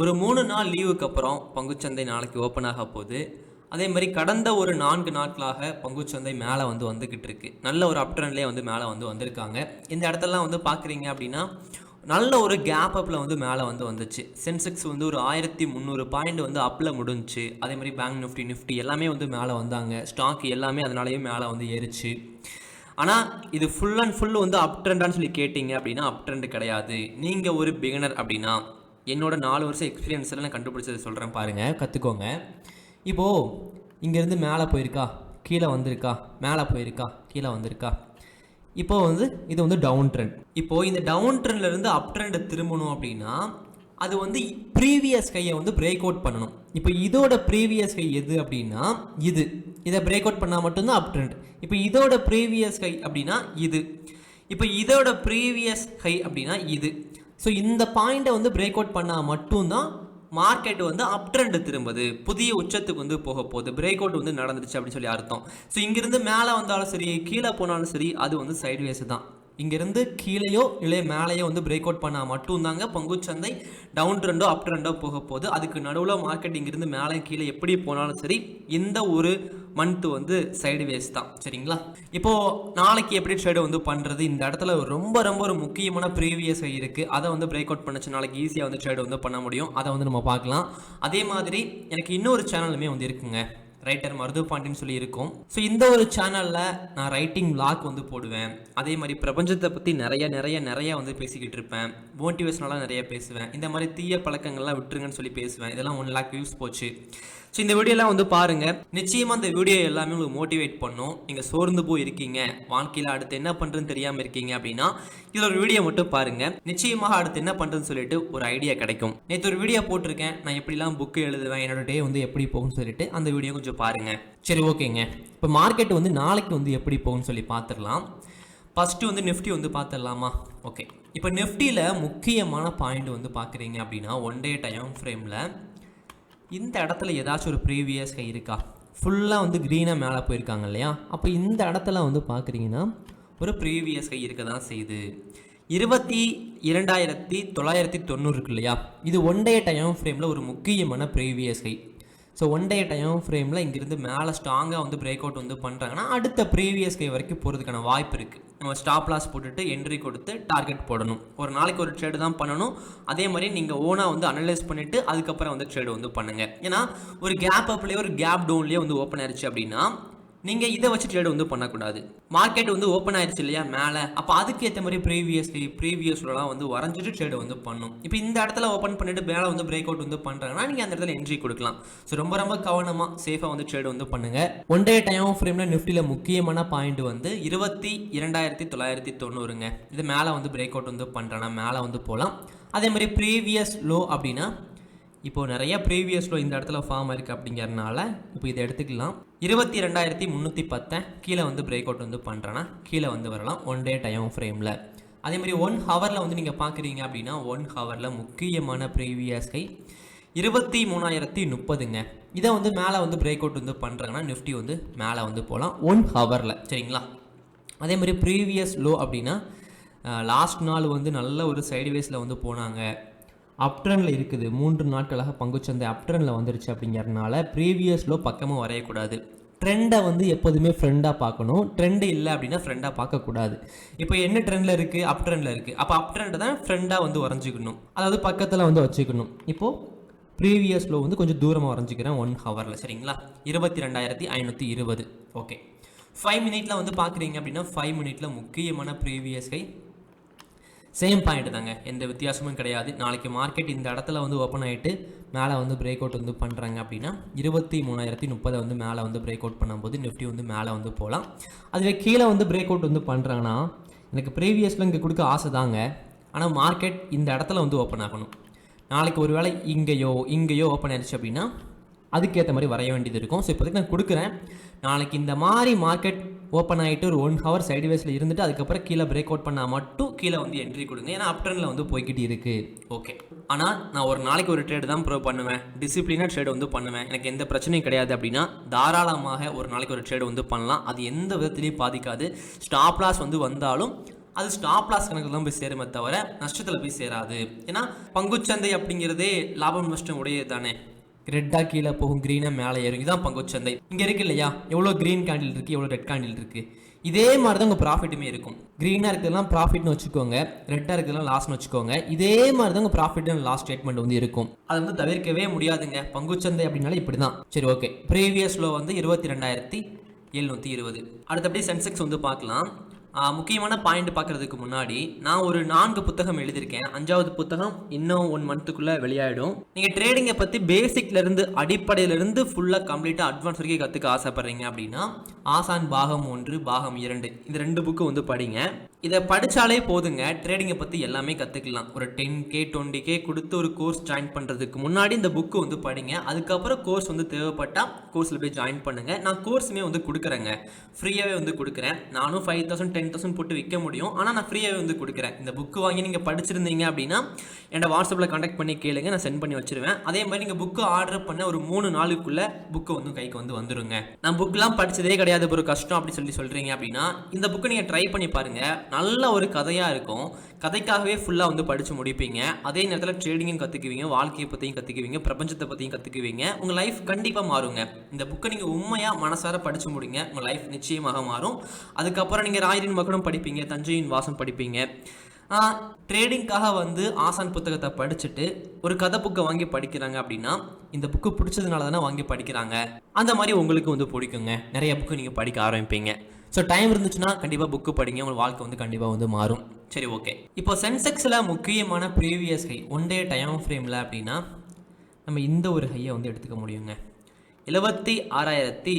ஒரு மூணு நாள் லீவுக்கு அப்புறம் பங்குச்சந்தை நாளைக்கு ஓப்பன் ஆக போகுது. அதே மாதிரி கடந்த ஒரு நான்கு நாட்களாக பங்குச்சந்தை மேலே வந்து வந்துக்கிட்டு இருக்கு. நல்ல ஒரு அப்ட்ரெண்ட்லேயே வந்து மேலே வந்து வந்திருக்காங்க. இந்த இடத்தெல்லாம் வந்து பார்க்குறீங்க அப்படின்னா நல்ல ஒரு கேப் அப்பில் வந்து மேலே வந்து வந்துச்சு. சென்செக்ஸ் வந்து ஒரு ஆயிரத்தி முந்நூறு பாயிண்ட் வந்து அப்பில் முடிஞ்சுச்சு. அதே மாதிரி பேங்க் நிஃப்டி நிஃப்டி எல்லாமே வந்து மேலே வந்தாங்க. ஸ்டாக் எல்லாமே அதனாலேயே மேலே வந்து ஏறிச்சு. ஆனால் இது ஃபுல் அண்ட் ஃபுல் வந்து அப் ட்ரெண்டான்னு சொல்லி கேட்டிங்க அப்படின்னா அப் ட்ரெண்ட் கிடையாது. நீங்கள் ஒரு பிகினர் அப்படின்னா என்னோடய நாலு வருஷம் எக்ஸ்பீரியன்ஸில் நான் கண்டுபிடிச்சதை சொல்கிறேன் பாருங்கள் கற்றுக்கோங்க இப்போது இங்கேருந்து மேலே போயிருக்கா? கீழே வந்திருக்கா? மேலே போயிருக்கா? கீழே வந்திருக்கா? இப்போ வந்து இது வந்து டவுன் ட்ரெண்ட் இப்போது இந்த டவுன் ட்ரெண்ட்லேருந்து அப் ட்ரெண்டை திரும்பணும் அப்படின்னா அது வந்து ப்ரீவியஸ் கையை வந்து பிரேக் அவுட் பண்ணணும். இப்போ இதோட ப்ரீவியஸ் கை எது அப்படின்னா இது. இதை பிரேக் அவுட் பண்ணால் மட்டும்தான் அப் ட்ரெண்ட் இப்போ இதோட ப்ரீவியஸ் கை அப்படின்னா இது. இப்போ இதோட ப்ரீவியஸ் கை அப்படின்னா இது. ஸோ இந்த பாயிண்ட்டை வந்து பிரேக் அவுட் பண்ணால் மட்டும்தான் மார்க்கெட் வந்து அப் ட்ரெண்ட் திரும்புது. புதிய உச்சத்துக்கு வந்து போக போகுது. பிரேக் அவுட் வந்து நடந்துருச்சு அப்படின்னு சொல்லி அர்த்தம். ஸோ இங்கிருந்து மேலே வந்தாலும் சரி கீழே போனாலும் சரி அது வந்து சைட்வேஸ் தான். இங்கேருந்து கீழேயோ இல்லை மேலேயோ வந்து பிரேக் அவுட் பண்ணால் மட்டும்தாங்க பங்குச்சந்தை டவுன் ட்ரெண்டோ அப் ட்ரெண்டோ போக போகுது. அதுக்கு நடுவில் மார்க்கெட் இங்கேருந்து மேலே கீழே எப்படி போனாலும் சரி இந்த ஒரு மந்த் வந்து சைடுவேஸ் தான். சரிங்களா? இப்போது நாளைக்கு எப்படி ட்ரேடு வந்து பண்ணுறது இந்த இடத்துல ரொம்ப ரொம்ப ஒரு முக்கியமான ப்ரீவியஸ் இருக்குது அதை வந்து பிரேக் அவுட் பண்ணுச்சு நாளைக்கு ஈஸியாக வந்து ட்ரேடு வந்து பண்ண முடியும். அதை வந்து நம்ம பார்க்கலாம். அதே மாதிரி எனக்கு இன்னொரு சேனலுமே வந்து இருக்குங்க. ரைட்டர் மருது பாண்டின்னு சொல்லி இருக்கும் ஸோ இந்த ஒரு சேனலில் நான் ரைட்டிங் vlog வந்து போடுவேன். அதே மாதிரி பிரபஞ்சத்தை பற்றி நிறைய நிறைய நிறைய வந்து பேசிக்கிட்டு இருப்பேன். மோட்டிவேஷனலாக நிறைய பேசுவேன். இந்த மாதிரி தீய பழக்கங்கள்லாம் விட்டுருங்கன்னு சொல்லி பேசுவேன். இதெல்லாம் ஒன் லேக் வியூஸ் போச்சு. ஸோ இந்த வீடியோலாம் வந்து பாருங்கள் நிச்சயமாக இந்த வீடியோ எல்லாமே உங்களுக்கு மோட்டிவேட் பண்ணும். நீங்கள் சோர்ந்து போய் இருக்கீங்க வாழ்க்கையில் அடுத்து என்ன பண்ணுறதுன்னு தெரியாமல் இருக்கீங்க அப்படின்னா இதில் ஒரு வீடியோ மட்டும் பாருங்கள் நிச்சயமாக அடுத்து என்ன பண்ணுறதுன்னு சொல்லிட்டு ஒரு ஐடியா கிடைக்கும். நேற்று ஒரு வீடியோ போட்டிருக்கேன். நான் எப்படிலாம் புக்கு எழுதுவேன் என்னோட டே வந்து எப்படி போகும்னு சொல்லிட்டு அந்த வீடியோ கொஞ்சம் பாருங்கள் சரி ஓகேங்க. இப்போ மார்க்கெட் வந்து நாளைக்கு வந்து எப்படி போகும்னு சொல்லி பார்த்துடலாம் ஃபஸ்ட்டு வந்து நிஃப்டி வந்து பார்த்துடலாமா ஓகே இப்போ நிஃப்டியில் முக்கியமான பாயிண்ட் வந்து பார்க்குறீங்க அப்படின்னா ஒன் டே டைம் ஃப்ரேமில் இந்த இடத்துல ஏதாச்சும் ஒரு ப்ரீவியஸ் கை இருக்கா? ஃபுல்லாக வந்து க்ரீனாக மேலே போயிருக்காங்க இல்லையா? அப்போ இந்த இடத்துல வந்து பார்க்குறீங்கன்னா ஒரு ப்ரீவியஸ் கை இருக்க தான் செய்யுது. இருபத்தி இரண்டாயிரத்தி தொள்ளாயிரத்தி தொண்ணூறு இருக்கு இல்லையா? இது ஒன் டே டைம் ஃப்ரேமில் ஒரு முக்கியமான ப்ரீவியஸ் கை. ஸோ ஒன் டே டைம் ஃப்ரேமில் இங்கேருந்து மேலே ஸ்ட்ராங்காக வந்து பிரேக் அவுட் வந்து பண்ணுறாங்கன்னா அடுத்த ப்ரீவியஸ் கை வரைக்கும் போகிறதுக்கான வாய்ப்பு இருக்குது நம்ம ஸ்டாப் லாஸ் போட்டுட்டு என்ட்ரி கொடுத்து டார்கெட் போடணும். ஒரு நாளைக்கு ஒரு ட்ரேடு தான் பண்ணணும். அதே மாதிரி நீங்கள் ஓனாக வந்து அனலைஸ் பண்ணிவிட்டு அதுக்கப்புறம் வந்து ட்ரேடு வந்து பண்ணுங்கள் ஏன்னா ஒரு கேப் அப்லேயே ஒரு கேப் டவுன்லேயே வந்து ஓப்பன் ஆயிடுச்சு அப்படின்னா நீங்கள் இதை வச்சு ட்ரேட் வந்து பண்ணக்கூடாது. மார்க்கெட் வந்து ஓப்பன் ஆயிடுச்சு இல்லையா மேலே. அப்போ அதுக்கு ஏற்ற மாதிரி ப்ரீவியஸ்லி ப்ரீவியஸ்லாம் வந்து வரைஞ்சிட்டு ட்ரேட் வந்து பண்ணும். இப்போ இந்த இடத்துல ஓப்பன் பண்ணிட்டு மேலே வந்து பிரேக் அவுட் வந்து பண்ணுறாங்கன்னா நீங்கள் அந்த இடத்துல என்ட்ரி கொடுக்கலாம். ஸோ ரொம்ப ரொம்ப கவனமாக சேஃபாக வந்து ட்ரேட் வந்து பண்ணுங்க. ஒன் டே டைம் ஃப்ரேமில் நிஃப்டியில் முக்கியமான பாயிண்ட் வந்து இருபத்தி இரண்டாயிரத்தி தொள்ளாயிரத்தி தொண்ணூறுங்க. இது மேலே வந்து பிரேக் அவுட் வந்து பண்ணுறேன்னா மேலே வந்து போகலாம் அதே மாதிரி ப்ரீவியஸ் லோ அப்படின்னா இப்போது நிறைய ப்ரீவியஸ் லோ இந்த இடத்துல ஃபார்ம் இருக்குது அப்படிங்கிறனால இப்போ இதை எடுத்துக்கலாம். இருபத்தி ரெண்டாயிரத்தி முந்நூற்றி பத்தை கீழே வந்து பிரேக் அவுட் வந்து பண்ணுறேன்னா கீழே வந்து வரலாம் ஒன் டே டைம் ஃப்ரேமில் அதே மாதிரி ஒன் ஹவரில் வந்து நீங்கள் பார்க்குறீங்க அப்படின்னா ஒன் ஹவரில் முக்கியமான ப்ரீவியஸ் கை இருபத்தி மூணாயிரத்தி முப்பதுங்க. இதை வந்து மேலே வந்து பிரேக் அவுட் வந்து பண்ணுறாங்கன்னா நிஃப்டி வந்து மேலே வந்து போகலாம் ஒன் ஹவரில் சரிங்களா? அதே மாதிரி ப்ரீவியஸ் லோ அப்படின்னா லாஸ்ட் நாள் வந்து நல்ல ஒரு சைடுவேஸில் வந்து போனாங்க. அப்ட்ரனில் இருக்குது. மூன்று நாட்களாக பங்குச்சந்தை அப்ட்ரனில் வந்துருச்சு அப்படிங்கிறதுனால ப்ரீவியஸ் லோ பக்கமாக வரையக்கூடாது. ட்ரெண்டை வந்து எப்போதுமே ஃப்ரெண்டாக பார்க்கணும். ட்ரெண்டு இல்லை அப்படின்னா ஃப்ரெண்டாக பார்க்கக்கூடாது. இப்போ என்ன ட்ரெண்டில் இருக்குது அப் ட்ரெண்டில் இருக்குது அப்போ அப் ட்ரெண்டை தான் ஃப்ரெண்டாக வந்து வரைஞ்சிக்கணும். அதாவது பக்கத்தில் வந்து வச்சுக்கணும். இப்போது ப்ரீவியஸ் லோ வந்து கொஞ்சம் தூரமாக வரைஞ்சிக்கிறேன் ஒன் ஹவரில் சரிங்களா? இருபத்தி ரெண்டாயிரத்தி ஐநூற்றி இருபது. ஓகே ஃபைவ் மினிட்ல வந்து பார்க்குறீங்க அப்படின்னா ஃபைவ் மினிட்ல முக்கியமான ப்ரீவியஸ் கை சேம் பாயிண்ட் தாங்க. எந்த வித்தியாசமும் கிடையாது. நாளைக்கு மார்க்கெட் இந்த இடத்துல வந்து ஓப்பன் ஆகிட்டு மேலே வந்து பிரேக் அவுட் வந்து பண்ணுறாங்க அப்படின்னா இருபத்தி மூணாயிரத்தி முப்பதை வந்து மேலே வந்து பிரேக் அவுட் பண்ணும்போது நிஃப்டி வந்து மேலே வந்து போகலாம் அதுவே கீழே வந்து பிரேக் அவுட் வந்து பண்ணுறாங்கன்னா எனக்கு ப்ரீவியஸில் இங்கே கொடுக்க ஆசை தாங்க. ஆனால் மார்க்கெட் இந்த இடத்துல வந்து ஓப்பன் ஆகணும். நாளைக்கு ஒரு வேளை இங்கேயோ இங்கேயோ ஓப்பன் ஆயிடுச்சு அப்படின்னா அதுக்கேற்ற மாதிரி வரைய வேண்டியது இருக்கும். ஸோ இப்போதைக்கு நான் கொடுக்குறேன். நாளைக்கு இந்த மாதிரி மார்க்கெட் ஓப்பன் ஆகிட்டு ஒரு ஒன் ஹவர் சைடுவேஸில் இருந்துட்டு அதுக்கப்புறம் கீழே பிரேக் அவுட் பண்ணால் மட்டும் கீழே வந்து என்ட்ரி கொடுங்க. ஏன்னா அப்டர்னில் வந்து போய்கிட்டு இருக்குது ஓகே ஆனால் நான் ஒரு நாளைக்கு ஒரு ட்ரேடு தான் ப்ரோ பண்ணுவேன். டிசிப்ளினாக ட்ரேடு வந்து பண்ணுவேன். எனக்கு எந்த பிரச்சனையும் கிடையாது அப்படின்னா தாராளமாக ஒரு நாளைக்கு ஒரு ட்ரேடு வந்து பண்ணலாம். அது எந்த விதத்துலையும் பாதிக்காது. ஸ்டாப் லாஸ் வந்து வந்தாலும் அது ஸ்டாப் லாஸ் கணக்கில் தான் போய் சேருமே தவிர நஷ்டத்தில் போய் சேராது. ஏன்னா பங்குச்சந்தை அப்படிங்கிறதே லாபம் நஷ்டம் உடையது தானே. ரெட்டாக கீழே போகும் க்ரீனாக மேலே ஏறும். இதுதான் பங்குச்சந்தை. இங்கே இருக்கு இல்லையா? எவ்வளோ க்ரீன் கேண்டில் இருக்குது எவ்வளோ ரெட் கேண்டில் இருக்குது இதே மாதிரி தான் உங்கள் ப்ராஃபிட்டுமே இருக்கும். க்ரீனாக இருக்கிறதுலாம் ப்ராஃபிட்னு வச்சுக்கோங்க. ரெட்டாக இருக்கிறதுலாம் லாஸ்னு வச்சுக்கோங்க. இதே மாதிரி தான் உங்கள் ப்ராஃபிட் அண்ட் லாஸ் ஸ்டேட்மெண்ட் வந்து இருக்கும். அதை வந்து தவிர்க்கவே முடியாதுங்க. பங்குச்சந்தை அப்படின்னாலே இப்படி தான் சரி ஓகே ப்ரீவியஸ் லோ வந்து இருபத்தி ரெண்டாயிரத்தி எழுநூற்றி இருபது. அடுத்தபடி சென்செக்ஸ் வந்து பார்க்கலாம். முக்கியமான பாயிண்ட் பார்க்கறதுக்கு முன்னாடி நான் ஒரு நான்கு புத்தகம் எழுதியிருக்கேன். அஞ்சாவது புத்தகம் இன்னும் ஒன் மந்த்துக்குள்ளே வெளியாயிடும். நீங்கள் ட்ரேடிங்கை பற்றி பேசிக்லேருந்து அடிப்படையிலேருந்து ஃபுல்லாக கம்ப்ளீட்டாக அட்வான்ஸ் வரைக்கும் கற்றுக்க ஆசைப்பட்றீங்க அப்படின்னா ஆசான் பாகம் ஒன்று பாகம் இரண்டு. இந்த ரெண்டு புக்கு வந்து படிங்க. இதை படித்தாலே போதுங்க. ட்ரேடிங்கை பற்றி எல்லாமே கற்றுக்கலாம் ஒரு டென் கே டுவெண்ட்டி கே கொடுத்து ஒரு கோர்ஸ் ஜாயின் பண்ணுறதுக்கு முன்னாடி இந்த புக்கு வந்து படிங்க. அதுக்கப்புறம் கோர்ஸ் வந்து தேவைப்பட்டால் கோர்ஸில் போய் ஜாயின் பண்ணுங்கள் நான் கோர்ஸுமே வந்து கொடுக்குறேங்க. ஃப்ரீயாகவே வந்து கொடுக்குறேன். நானும் ஃபைவ் தௌசண்ட் டென் தௌசண்ட் போட்டு விற்க முடியும். ஆனால் நான் ஃப்ரீயாகவே வந்து கொடுக்குறேன். இந்த புக்கு வாங்கி நீங்கள் படிச்சிருந்தீங்க அப்படின்னா என்னோட வாட்ஸ்அப்பில் கான்டாக்ட் பண்ணி கேளுங்க. நான் சென்ட் பண்ணி வச்சிருவேன். அதே மாதிரி நீங்கள் புக்கு ஆர்டர் பண்ண ஒரு மூணு நாளுக்குள்ளே புக்கு வந்து கைக்கு வந்து வந்துருங்க. நான் புக்கெலாம் படித்ததே கிடையாது. ஒரு கஷ்டம் அப்படி சொல்லி சொல்கிறீங்க அப்படின்னா இந்த புக்கை நீங்கள் ட்ரை பண்ணி பாருங்கள் நல்ல ஒரு கதையாக இருக்கும். கதைக்காகவே ஃபுல்லாக வந்து படித்து முடிப்பீங்க. அதே நேரத்தில் ட்ரேடிங்கும் கற்றுக்குவீங்க வாழ்க்கையை பற்றியும் கற்றுக்குவீங்க பிரபஞ்சத்தை பற்றியும் கற்றுக்குவீங்க உங்கள் லைஃப் கண்டிப்பாக மாறுங்க. இந்த புக்கை நீங்கள் உண்மையாக மனசார படித்து முடிங்க. உங்கள் லைஃப் நிச்சயமாக மாறும். அதுக்கப்புறம் நீங்கள் ராயரின் மகனும் படிப்பீங்க தஞ்சையின் வாசம் படிப்பீங்க. ட்ரேடிங்காக வந்து ஆசான் புத்தகத்தை படிச்சுட்டு ஒரு கதை புக்கை வாங்கி படிக்கிறாங்க அப்படின்னா இந்த புக்கு பிடிச்சதுனால தானே வாங்கி படிக்கிறாங்க. அந்த மாதிரி உங்களுக்கு வந்து பிடிக்குங்க. நிறைய புக்கு நீங்கள் படிக்க ஆரம்பிப்பீங்க. ஸோ டைம் இருந்துச்சுன்னா கண்டிப்பாக புக்கு படிங்க. உங்கள் வாழ்க்கை வந்து கண்டிப்பாக வந்து மாறும். சரி ஓகே இப்போ சென்செக்ஸில் முக்கியமான previous high one day time ஃப்ரேமில் அப்படின்னா நம்ம இந்த ஒரு ஹையை வந்து எடுத்துக்க முடியுங்க. எழுபத்தி ஆறாயிரத்தி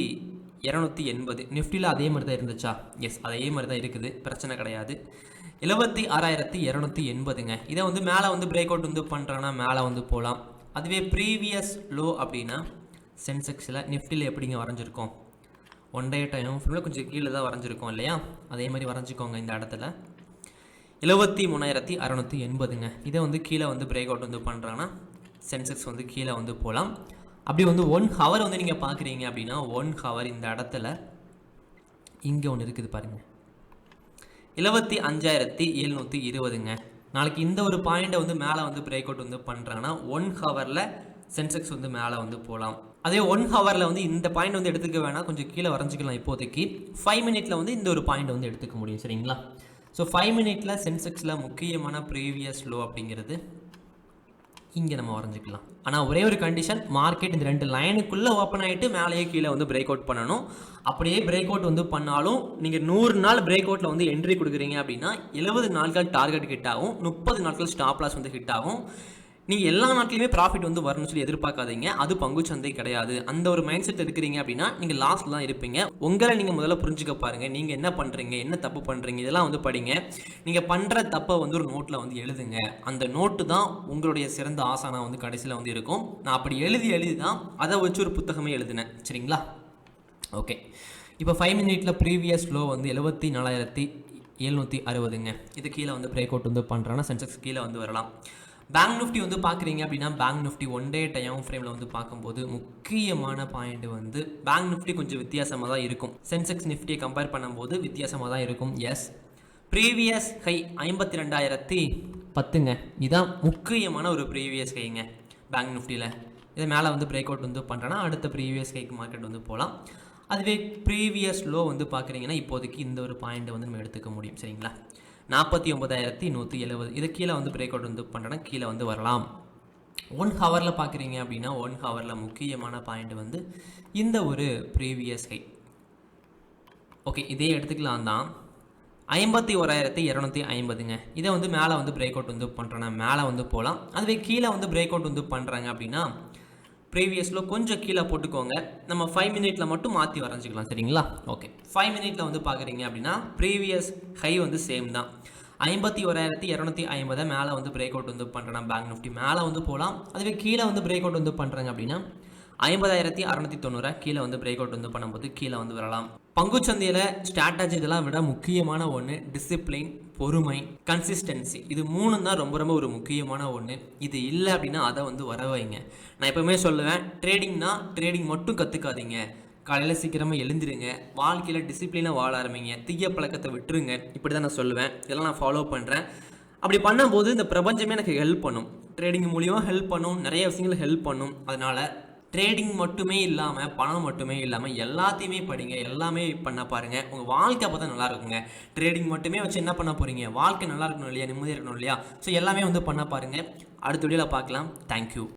இரநூத்தி எண்பது. நிஃப்டியில் அதே மாதிரி தான் இருந்துச்சா? எஸ் அதே மாதிரி தான் இருக்குது. பிரச்சனை கிடையாது. எழுபத்தி ஆறாயிரத்தி இரநூத்தி எண்பதுங்க. இதை வந்து மேலே வந்து பிரேக் அவுட் வந்து பண்ணுறோன்னா மேலே வந்து போகலாம் அதுவே ப்ரீவியஸ் லோ அப்படின்னா சென்செக்ஸில் நிஃப்டியில் எப்படிங்க வரைஞ்சிருக்கோம்? ஒன் டே டைம் ஃபுல்லாக கொஞ்சம் கீழே தான் வரைஞ்சிருக்கோம் இல்லையா? அதே மாதிரி வரைஞ்சிக்கோங்க இந்த இடத்துல. எழுபத்தி மூணாயிரத்தி அறநூற்றி எண்பதுங்க. இதை வந்து கீழே வந்து பிரேக் அவுட் வந்து பண்ணுறாங்கன்னா சென்செக்ஸ் வந்து கீழே வந்து போகலாம் அப்படி வந்து ஒன் ஹவர் வந்து நீங்கள் பார்க்குறீங்க அப்படின்னா ஒன் ஹவர் இந்த இடத்துல இங்கே ஒன்று இருக்குது பாருங்கள் எழுபத்தி அஞ்சாயிரத்தி எழுநூற்றி இருபதுங்க. நாளைக்கு இந்த ஒரு பாயிண்ட்டை வந்து மேலே வந்து பிரேக் அவுட் வந்து பண்ணுறாங்கன்னா ஒன் ஹவரில் சென்செக்ஸ் வந்து மேலே வந்து போகலாம் அதே ஒன் ஹவரில் வந்து இந்த பாயிண்ட் வந்து எடுத்துக்க வேணாம். கொஞ்சம் கீழே வரைஞ்சிக்கலாம் இப்போதைக்கு. ஃபைவ் மினிட்ல வந்து இந்த ஒரு பாயிண்ட் வந்து எடுத்துக்க முடியும் சரிங்களா? ஸோ ஃபைவ் மினிட்ல சென்செக்ஸில் முக்கியமான ப்ரீவியஸ் லோ அப்படிங்கிறது இங்கே நம்ம வரைஞ்சிக்கலாம். ஆனால் ஒரே ஒரு கண்டிஷன் மார்க்கெட் இந்த ரெண்டு லைனுக்குள்ளே ஓப்பன் ஆகிட்டு மேலேயே கீழே வந்து பிரேக் அவுட் பண்ணணும். அப்படியே பிரேக் அவுட் வந்து பண்ணாலும் நீங்கள் நூறு நாள் பிரேக் அவுட்டில் வந்து என்ட்ரி கொடுக்குறீங்க அப்படின்னா எழுபது நாட்கள் டார்கெட் ஹிட் ஆகும். முப்பது நாட்கள் ஸ்டாப் லாஸ் வந்து ஹிட் ஆகும். நீங்கள் எல்லா நாட்டிலையுமே ப்ராஃபிட் வந்து வரணும்னு சொல்லி எதிர்பார்க்காதீங்க. அது பங்கு சந்தை கிடையாது. அந்த ஒரு மைண்ட் செட் இருக்கிறீங்க அப்படின்னா நீங்கள் லாஸ்ட்டில் தான் இருப்பீங்க. உங்களை நீங்கள் முதல்ல புரிஞ்சுக்க பாருங்கள் நீங்கள் என்ன பண்ணுறீங்க என்ன தப்பு பண்ணுறீங்க இதெல்லாம் வந்து படிங்க. நீங்கள் பண்ணுற தப்பை வந்து ஒரு நோட்டில் வந்து எழுதுங்க. அந்த நோட்டு தான் உங்களுடைய சிறந்த ஆசானா வந்து கடைசியில் வந்து இருக்கும். நான் அப்படி எழுதி எழுதி தான் அதை வச்சு ஒரு புத்தகமே எழுதினேன். சரிங்களா? ஓகே இப்போ ஃபைவ் மினிட்ல ப்ரீவியஸ் லோ வந்து எழுபத்தி நாலாயிரத்தி எழுநூற்றி அறுபதுங்க. இது கீழே வந்து பிரேக் அவுட் வந்து பண்ணுறாங்கன்னா சென்செக்ஸ் கீழே வந்து வரலாம். பேங்க் நிஃப்டி வந்து பார்க்குறீங்க அப்படின்னா bank Nifty one day time ஃப்ரேமில் வந்து பார்க்கும்போது முக்கியமான பாயிண்ட் வந்து பேங்க் நிஃப்டி கொஞ்சம் வித்தியாசமாக தான் இருக்கும். சென்செக்ஸ் நிஃப்டியை கம்பேர் பண்ணும்போது வித்தியாசமாக தான் இருக்கும். எஸ் ப்ரீவியஸ் ஹை ஐம்பத்தி ரெண்டாயிரத்தி பத்துங்க. இதுதான் முக்கியமான ஒரு ப்ரீவியஸ் ஹைங்க பேங்க் நிஃப்டியில் இதை மேலே வந்து பிரேக் அவுட் வந்து பண்ணுறேன்னா அடுத்த ப்ரீவியஸ் ஹைக்கு மார்க்கெட் வந்து போகலாம் அதுவே ப்ரீவியஸ் லோ வந்து பார்க்குறீங்கன்னா இப்போதைக்கு இந்த ஒரு பாயிண்ட்டை வந்து நம்ம எடுத்துக்க முடியும். சரிங்களா? நாற்பத்தி ஒன்பதாயிரத்தி நூற்றி எழுபது இது கீழே வந்து பிரேக் அவுட் வந்து பண்ணுறேன்னா கீழே வந்து வரலாம். ஒன் ஹவரில் பார்க்குறீங்க அப்படின்னா ஒன் ஹவரில் முக்கியமான பாயிண்ட் வந்து இந்த ஒரு ப்ரீவியஸ் ஹை ஓகே இதே எடுத்துக்கலாம் தான். ஐம்பத்தி ஓராயிரத்தி இரநூத்தி ஐம்பதுங்க. இதை வந்து மேலே வந்து பிரேக் அவுட் வந்து பண்ணுறேன்னா மேலே வந்து போகலாம். அதுவே கீழே வந்து பிரேக் அவுட் வந்து பண்ணுறாங்க அப்படின்னா ப்ரீவியஸில் கொஞ்சம் கீழே போட்டுக்கோங்க. நம்ம ஃபைவ் மினிட்ல மட்டும் மாற்றி வரைஞ்சிக்கலாம் சரிங்களா? ஓகே ஃபைவ் மினிட்ல வந்து பார்க்குறீங்க அப்படின்னா ப்ரீவியஸ் ஹை வந்து சேம் தான். ஐம்பத்தி ஓராயிரத்தி இரநூத்தி ஐம்பதை மேலே வந்து பிரேக் அவுட் வந்து பண்ணுறேன்னா பேங்க் நிஃப்டி மேலே வந்து போகலாம். அதுவே கீழே வந்து பிரேக் அவுட் வந்து பண்ணுறாங்க அப்படின்னா ஐம்பதாயிரத்தி அறநூற்றி தொண்ணூறு கீழே வந்து பிரேக் அவுட் வந்து பண்ணும்போது கீழே வந்து வரலாம் பங்குச்சந்தையில் ஸ்ட்ராட்டஜி இதெல்லாம் விட முக்கியமான ஒன்று டிசிப்ளின் பொறுமை கன்சிஸ்டன்சி இது மூணு தான் ரொம்ப ரொம்ப ஒரு முக்கியமான ஒன்று இது இல்லை அப்படின்னா அதை வந்து வர வைங்க. நான் எப்பவுமே சொல்லுவேன் ட்ரேடிங்னா ட்ரேடிங் மட்டும் கற்றுக்காதீங்க காலையில் சீக்கிரமாக எழுந்திருங்க. வாழ்க்கையில் டிசிப்ளினாக வாழ ஆரம்பிங்க. தீய பழக்கத்தை விட்டுருங்க. இப்படி தான் நான் சொல்லுவேன். இதெல்லாம் நான் ஃபாலோ பண்ணுறேன் அப்படி பண்ணும்போது இந்த பிரபஞ்சமே எனக்கு ஹெல்ப் பண்ணும். ட்ரேடிங் மூலியமாக ஹெல்ப் பண்ணும். நிறைய விஷயங்கள் ஹெல்ப் பண்ணும். அதனால் ட்ரேடிங் மட்டுமே இல்லாமல் பணம் மட்டுமே இல்லாமல் எல்லாத்தையுமே படிங்க எல்லாமே பண்ண பாருங்கள் உங்கள் வாழ்க்கை அப்போ தான் நல்லா இருக்குங்க. ட்ரேடிங் மட்டுமே வச்சு என்ன பண்ண போகிறீங்க வாழ்க்கை நல்லா இருக்கணும் இல்லையா? நிம்மதியாக இருக்கணும் இல்லையா? ஸோ எல்லாமே வந்து பண்ண பாருங்கள் அடுத்த வீடியோவில் பார்க்கலாம். தேங்க்யூ